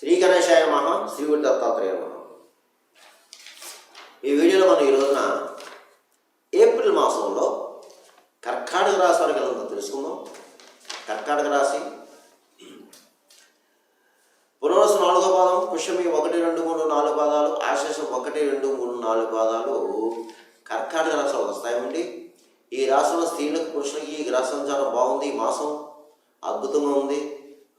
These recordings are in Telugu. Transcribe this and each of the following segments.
శ్రీ గణేశాయ మహా శ్రీవుడి దత్తాత్రేయ మహ ఈ వీడియోలో మనం ఈ రోజున ఏప్రిల్ మాసంలో కర్కాటక రాశి వారికి ఎలా తెలుసుకుందాం. కర్కాటక రాశి. పునరుసు నాలుగో పాదం పుష్యమి ఒకటి రెండు మూడు నాలుగు పాదాలు ఆశేషం ఒకటి రెండు మూడు నాలుగు పాదాలు కర్కాటక రాశిలో వస్తాయండి. ఈ రాశిలో స్త్రీలకు పురుషులకి ఈ గ్రహ సంచారం బాగుంది. ఈ మాసం అద్భుతంగా ఉంది.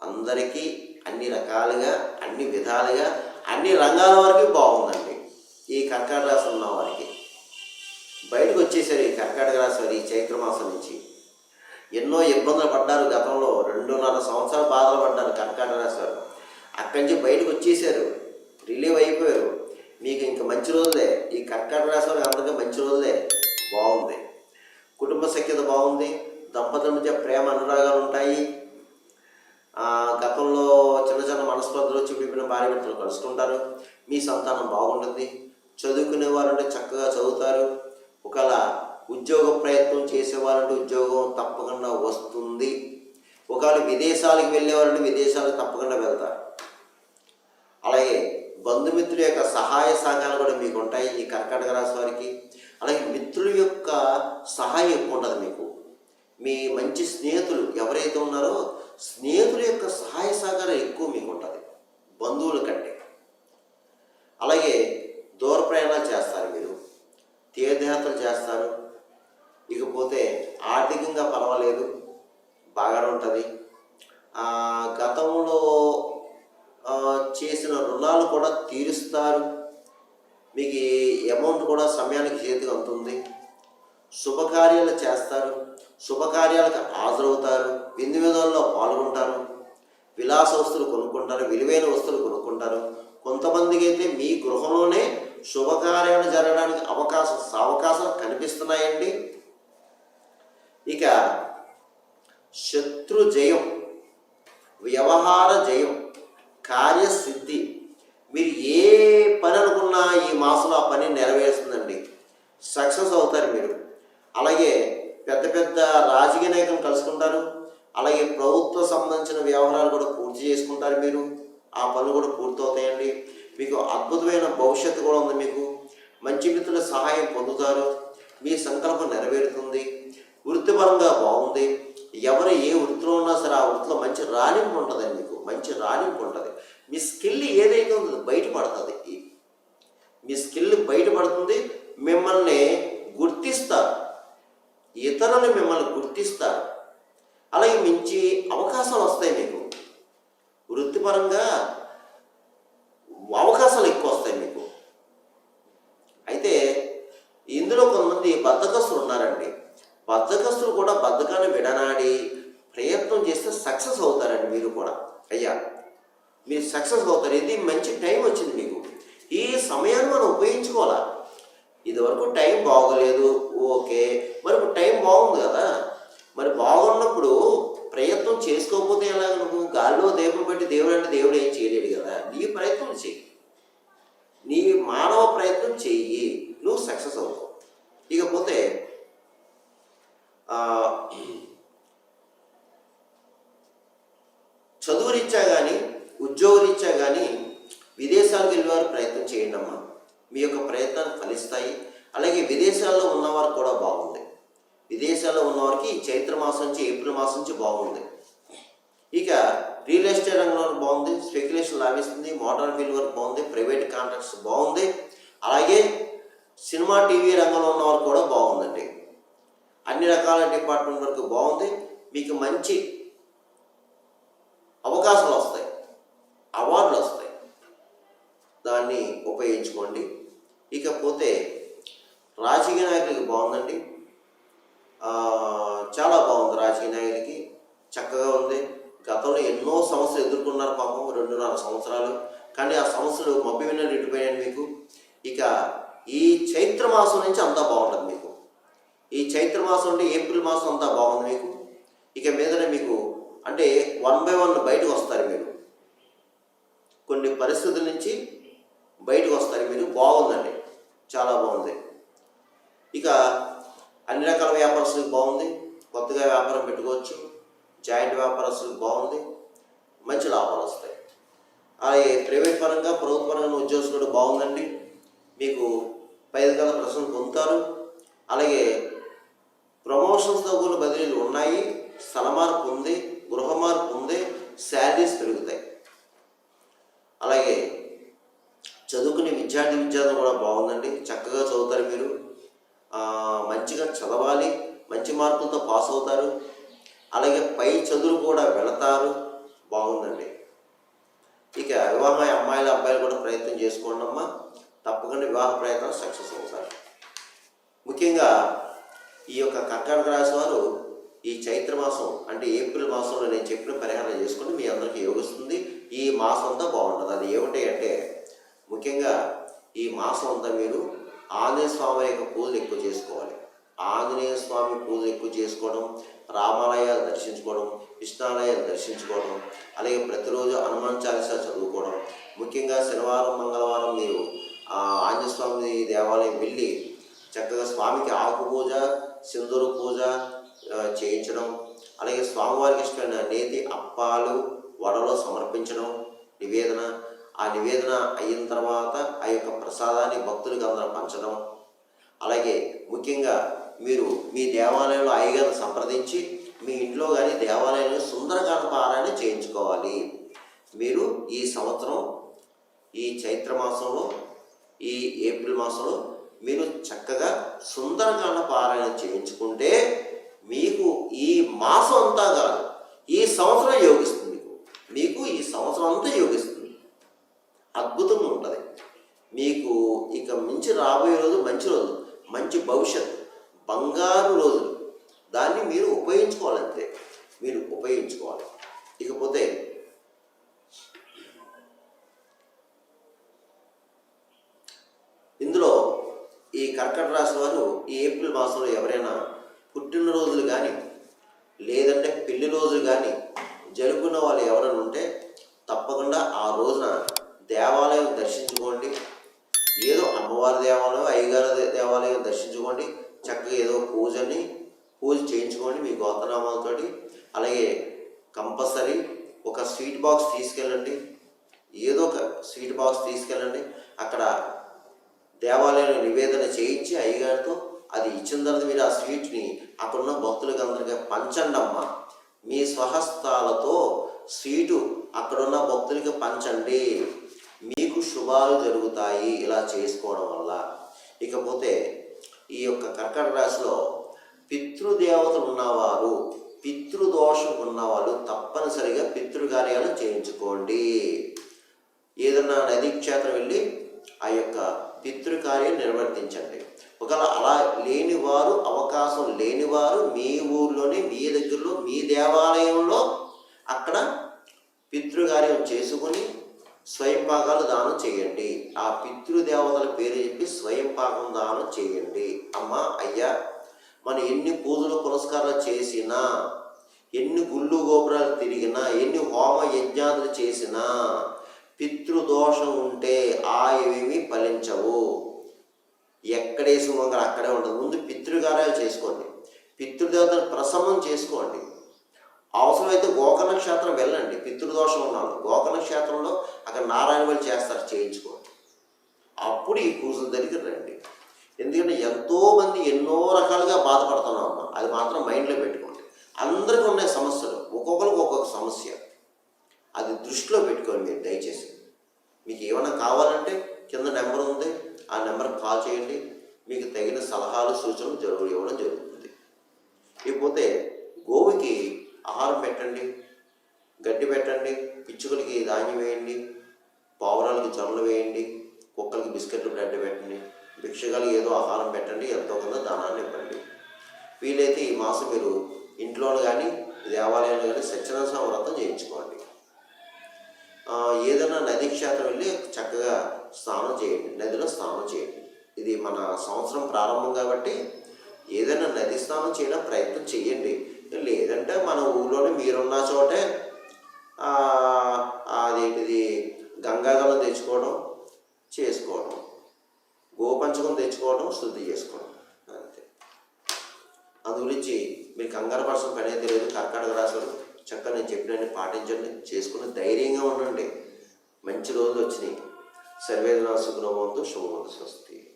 అందరికీ అన్ని రకాలుగా అన్ని విధాలుగా అన్ని రంగాల వరకు బాగుందండి. ఈ కర్కాటక రాశి ఉన్న వారికి. బయటకు వచ్చేసారు ఈ కర్కాటక రాశి వారు ఈ చైత్రమాసం నుంచి ఎన్నో ఇబ్బందులు పడ్డారు గతంలో. రెండున్నర సంవత్సరాలు బాధలు పడ్డారు కర్కాటక రాశి వారు. అక్కడి నుంచి బయటకు వచ్చేసారు. రిలీవ్ అయిపోయారు. మీకు ఇంక మంచి రోజులే. ఈ కర్కాటక రాశి వారికి అందరికీ మంచి రోజులే. బాగుంది. కుటుంబ సఖ్యత బాగుంది. దంపతుల మధ్య ప్రేమ అనురాగాలు ఉంటాయి. గతంలో మనస్పర్ధలు చూపిన విభిన్న భార్య భర్తలు కలుసుకుంటారు మీ సంతానం బాగుంటుంది. చదువుకునే వారంటే చక్కగా చదువుతారు. ఒకవేళ ఉద్యోగ ప్రయత్నం చేసేవారంటే ఉద్యోగం తప్పకుండా వస్తుంది. ఒకవేళ విదేశాలకు వెళ్ళేవారంటే విదేశాలకు తప్పకుండా వెళ్తారు. అలాగే బంధుమిత్రుల యొక్క సహాయ సహకారాలు కూడా మీకు ఉంటాయి ఈ కర్కాటక రాశి వారికి. అలాగే మిత్రుల యొక్క సహాయం ఎక్కువ ఉంటుంది మీకు. మీ మంచి స్నేహితులు ఎవరైతే ఉన్నారో స్నేహితుల యొక్క సహాయ సహకారం ఎక్కువ మీకు ఉంటుంది బంధువుల కంటే. అలాగే దూర ప్రయాణాలు చేస్తారు మీరు తీర్థయాత్రలు చేస్తారు ఇకపోతే ఆర్థికంగా పర్వాలేదు బాగానే ఉంటుంది. గతంలో చేసిన రుణాలు కూడా తీరుస్తారు. మీకు అమౌంట్ కూడా సమయానికి చేతికి అందుతుంది శుభకార్యాలు చేస్తారు. శుభకార్యాలకు హాజరవుతారు విందు వినోదంలో పాల్గొంటారు విలాస వస్తువులు కొనుక్కుంటారు విలువైన వస్తువులు కొనుక్కుంటారు. కొంతమందికి అయితే మీ గృహంలోనే శుభకార్యాలు జరగడానికి అవకాశం అవకాశం కనిపిస్తున్నాయండి. ఇక శత్రు జయం వ్యవహార జయం కార్యసిద్ధి. మీరు ఏ పని అనుకున్నా ఈ మాసంలో ఆ పని నెరవేరుస్తుందండి. సక్సెస్ అవుతారు మీరు. అలాగే పెద్ద పెద్ద రాజకీయ నాయకులను కలుసుకుంటారు. అలాగే ప్రభుత్వ సంబంధించిన వ్యవహారాలు కూడా పూర్తి చేసుకుంటారు మీరు. ఆ పనులు కూడా పూర్తవుతాయండి. మీకు అద్భుతమైన భవిష్యత్తు కూడా ఉంది మీకు. మంచి మిత్రుల సహాయం పొందుతారు. మీ సంకల్పం నెరవేరుతుంది. వృత్తిపరంగా బాగుంది. ఎవరు ఏ వృత్తిలో ఉన్నా సరే ఆ వృత్తిలో మంచి రాణింపు ఉంటుందండి మీకు. మంచి రాణింపు ఉంటుంది. మీ స్కిల్ ఏదైతే ఉందో బయటపడుతుంది. మీ స్కిల్ బయటపడుతుంది. మిమ్మల్ని గుర్తిస్తారు. ఇతరులు మిమ్మల్ని గుర్తిస్తారు. అలాగే మించి అవకాశాలు వస్తాయి మీకు. వృత్తిపరంగా అవకాశాలు ఎక్కువ వస్తాయి మీకు. అయితే ఇందులో కొంతమంది బద్ధకస్తులు ఉన్నారండి. బద్ధకస్తులు కూడా బద్ధకాన్ని విడనాడి ప్రయత్నం చేస్తే సక్సెస్ అవుతారండి మీరు కూడా. అయ్యా మీరు సక్సెస్ అవుతారు. ఇది మంచి టైం వచ్చింది మీకు. ఈ సమయాన్ని మనం ఉపయోగించుకోవాలా? ఇదివరకు టైం బాగోలేదు ఓకే. మరి ఇప్పుడు టైం బాగుంది కదా. మరి బాగున్నప్పుడు ప్రయత్నం చేసుకోకపోతే ఎలా నువ్వు? గాల్లో దేవుడు పెట్టి దేవుడు అంటే దేవుడు ఏం చేయలేడు కదా. నీ ప్రయత్నం చెయ్యి. నీ మానవ ప్రయత్నం చెయ్యి నువ్వు సక్సెస్ అవుతావు ఇకపోతే ఆ, చదువు రీత్యా కానీ ఉద్యోగ రీత్యా కానీ విదేశాలకు వెళ్ళేవారు ప్రయత్నం చేయండి అమ్మా మీ యొక్క ఫలిస్తాయి. అలాగే విదేశాల్లో ఉన్నవారు కూడా బాగుంది. విదేశాల్లో ఉన్నవారికి చైత్ర మాసం నుంచి ఏప్రిల్ మాసం నుంచి బాగుంది. ఇక రియల్ ఎస్టేట్ రంగంలో బాగుంది. స్పెక్యులేషన్ లాభిస్తుంది మోటార్ ఫీల్డ్ వర్క్ బాగుంది. ప్రైవేట్ కాంట్రాక్ట్స్ బాగుంది. అలాగే సినిమా టీవీ రంగంలో ఉన్నవారు కూడా బాగుందండి. అన్ని రకాల డిపార్ట్మెంట్ వరకు బాగుంది. మీకు మంచి అవకాశాలు వస్తాయి. అవార్డులు వస్తాయి. దాన్ని ఉపయోగించుకోండి. ఇకపోతే రాజకీయ నాయకులకి బాగుందండి. చాలా బాగుంది రాజకీయ నాయకులకి. చక్కగా ఉంది. గతంలో ఎన్నో సమస్యలు ఎదుర్కొన్నారు పాపం రెండున్నర సంవత్సరాలు. కానీ ఆ సమస్యలు మబ్బి విన్న మీకు. ఇక ఈ చైత్ర మాసం నుంచి అంతా బాగుంటుంది మీకు. ఈ చైత్ర మాసం నుండి ఏప్రిల్ మాసం అంతా బాగుంది మీకు. ఇక మీదనే మీకు అంటే వన్ బై వన్ బయటకు వస్తారు మీరు. కొన్ని పరిస్థితుల నుంచి బయటకు వస్తారు మీరు. బాగుందండి. చాలా బాగుంది. ఇక అన్ని రకాల వ్యాపారస్తులకు బాగుంది. కొత్తగా వ్యాపారం పెట్టుకోవచ్చు. జాయింట్ వ్యాపారస్తులకు బాగుంది. మంచి లాభాలు వస్తాయి. అలాగే ప్రైవేట్ పరంగా ప్రభుత్వ పరంగా ఉద్యోగస్తులు బాగుందండి. మీకు పై అధికారుల ప్రశ్నలు పొందుతారు. అలాగే ప్రమోషన్స్తో కూడిన బదిలీలు ఉన్నాయి. స్థల మార్పు ఉంది గృహ మార్పు ఉంది శాలరీస్ పెరుగుతాయి అలాగే చదువుకునే విద్యార్థి విద్యార్థులు కూడా బాగుందండి. చక్కగా చదువుతారు మీరు. మంచిగా చదవాలి మంచి మార్కులతో పాస్ అవుతారు. అలాగే పై చదువులు కూడా వెళతారు. బాగుందండి. ఇక వివాహం అమ్మాయిలు అబ్బాయిలు కూడా ప్రయత్నం చేసుకోండి అమ్మా. తప్పకుండా వివాహ ప్రయత్నం సక్సెస్ అవుతారు. ముఖ్యంగా ఈ యొక్క కర్కాటక రాశి వారు ఈ చైత్ర మాసం అంటే ఏప్రిల్ మాసంలో నేను చెప్పిన పరిహారం చేసుకుని మీ అందరికీ యోగిస్తుంది. ఈ మాసం అంతా బాగుంటుంది. అది ఏమిటి అంటే ముఖ్యంగా ఈ మాసం అంతా మీరు ఆంజనేయ స్వామి యొక్క పూజలు ఎక్కువ చేసుకోవాలి. ఆంజనేయ స్వామి పూజలు ఎక్కువ చేసుకోవడం రామాలయాలు దర్శించుకోవడం కృష్ణాలయాలు దర్శించుకోవడం అలాగే ప్రతిరోజు హనుమాన్ చాలీసా చదువుకోవడం. ముఖ్యంగా శనివారం మంగళవారం మీరు ఆంజనేయ స్వామి దేవాలయం వెళ్ళి చక్కగా స్వామికి ఆకు పూజ సింధూరు పూజ చేయించడం అలాగే స్వామివారికి ఇష్టమైన నేతి అప్పాలు వడలో సమర్పించడం నివేదన ఆ నివేదన అయిన తర్వాత ఆ యొక్క ప్రసాదాన్ని భక్తులకు అందరూ పంచడం. అలాగే ముఖ్యంగా మీరు మీ దేవాలయంలో అయ్యగారిని సంప్రదించి మీ ఇంట్లో కానీ దేవాలయంలో సుందరకాండ పారాయణ చేయించుకోవాలి. మీరు ఈ సంవత్సరం ఈ చైత్ర మాసంలో ఈ ఏప్రిల్ మాసంలో మీరు చక్కగా సుందరకాండ పారాయణ చేయించుకుంటే మీకు ఈ మాసం అంతా కాదు ఈ సంవత్సరం యోగిస్తుంది మీకు. మీకు ఈ సంవత్సరం అంతా యోగిస్తుంది. అద్భుతంగా ఉంటుంది. మీకు ఇక మించి రాబోయే రోజు మంచి రోజు మంచి భవిష్యత్ బంగారు రోజులు. దాన్ని మీరు ఉపయోగించుకోవాలంతే. మీరు ఉపయోగించుకోవాలి. ఇకపోతే ఇందులో ఈ కర్కట రాశి వారు ఈ ఏప్రిల్ మాసంలో ఎవరైనా పుట్టినరోజులు కానీ లేదంటే పెళ్ళి రోజులు కానీ జరుపుకున్న వాళ్ళు ఎవరైనా ఉంటే తప్పకుండా ఆ రోజున దేవాలయం దర్శించుకోండి. ఏదో అమ్మవారి దేవాలయం అయ్యగారి దేవాలయం దర్శించుకోండి. చక్కగా ఏదో పూజని పూజ చేయించుకోండి మీ గోత్రనామాలతోటి. అలాగే కంపల్సరీ ఒక స్వీట్ బాక్స్ తీసుకెళ్ళండి. ఏదో ఒక స్వీట్ బాక్స్ తీసుకెళ్ళండి. అక్కడ దేవాలయంలో నివేదన చేయించి అయ్యగారితో అది ఇచ్చిన తర్వాత మీరు ఆ స్వీట్ని అక్కడున్న భక్తులకు అందరికీ పంచండి మీ స్వహస్తాలతో స్వీటు అక్కడున్న భక్తులకి పంచండి. మీకు శుభాలు జరుగుతాయి ఇలా చేసుకోవడం వల్ల. ఇకపోతే ఈ యొక్క కర్కట రాశిలో పితృదేవతలు ఉన్నవారు పితృదోషం ఉన్నవాళ్ళు తప్పనిసరిగా పితృకార్యాలు చేయించుకోండి. ఏదన్నా నదీ క్షేత్రం వెళ్ళి ఆ యొక్క పితృకార్యం నిర్వర్తించండి. ఒకవేళ అలా లేనివారు అవకాశం లేనివారు మీ ఊర్లోనే మీ దగ్గరలో మీ దేవాలయంలో అక్కడ పితృకార్యం చేసుకుని స్వయంపాకాలు దానం చేయండి. ఆ పితృదేవతల పేరు చెప్పి స్వయంపాకం దానం చేయండి. అమ్మ అయ్యా మనం ఎన్ని పూజలు పురస్కారాలు చేసినా ఎన్ని గుళ్ళు గోపురాలు తిరిగినా ఎన్ని హోమ యజ్ఞాలు చేసినా పితృదోషం ఉంటే ఆ ఏమీ ఫలించవు ఎక్కడేసి వంగర అక్కడే ఉంటుంది ముందు పితృకార్యాలు చేసుకోండి. పితృదేవతను ప్రసన్నం చేసుకోండి. అవసరమైతే గోకర్ణ క్షేత్రం వెళ్ళండి. పితృదోషం ఉన్నాడు గోకర్ణ క్షేత్రంలో అక్కడ నారాయణ వాళ్ళు చేస్తారు. చేయించుకోండి. అప్పుడు ఈ పూజల దగ్గర రండి. ఎందుకంటే ఎంతోమంది ఎన్నో రకాలుగా బాధపడుతున్నాం అమ్మ అది మాత్రం మైండ్లో పెట్టుకోండి. అందరికీ ఉన్న సమస్యలు. ఒక్కొక్కరికి ఒక్కొక్క సమస్య. అది దృష్టిలో పెట్టుకోండి మీరు దయచేసి. మీకు ఏమైనా కావాలంటే కింద నెంబర్ ఉంది. ఆ నెంబర్కి కాల్ చేయండి. మీకు తగిన సలహాలు సూచనలు జరుగు ఇవ్వడం జరుగుతుంది. ఇకపోతే గోవుకి ఆహారం పెట్టండి గడ్డి పెట్టండి పిచ్చుకలకి ధాన్యం వేయండి పావురాలకి జొన్నలు వేయండి కుక్కలకి బిస్కెట్లు బ్రెడ్ పెట్టండి భిక్షగాలకి ఏదో ఆహారం పెట్టండి ఎంతో కొంత దానాన్ని ఇవ్వండి. వీలైతే ఈ మాసం మీరు ఇంట్లో కానీ దేవాలయంలో కానీ సత్యనారాయణ వ్రతం చేయించుకోండి. ఏదైనా నది క్షేత్రం వెళ్ళి చక్కగా స్నానం చేయండి నదిలో స్నానం చేయండి. ఇది మన సంవత్సరం ప్రారంభం కాబట్టి ఏదైనా నది స్నానం చేయడం ప్రయత్నం చేయండి. లేదంటే మన ఊళ్ళోనే మీరున్న చోటే అదేంటిది గంగాజలం తెచ్చుకోవడం చేసుకోవడం. గోపంచకం తెచ్చుకోవడం శుద్ధి చేసుకోవడం. అంతే. అందు గురించి మీరు కంగారు పర్సన్ పని తెలియదు. కర్కాటక రాశులు చక్కగా నేను చెప్పినని పాటించండి. చేసుకుని ధైర్యంగా ఉండండి. మంచి రోజులు వచ్చినాయి. సర్వేదనా సుఖనవంతు శుభవంతు స్వస్తి.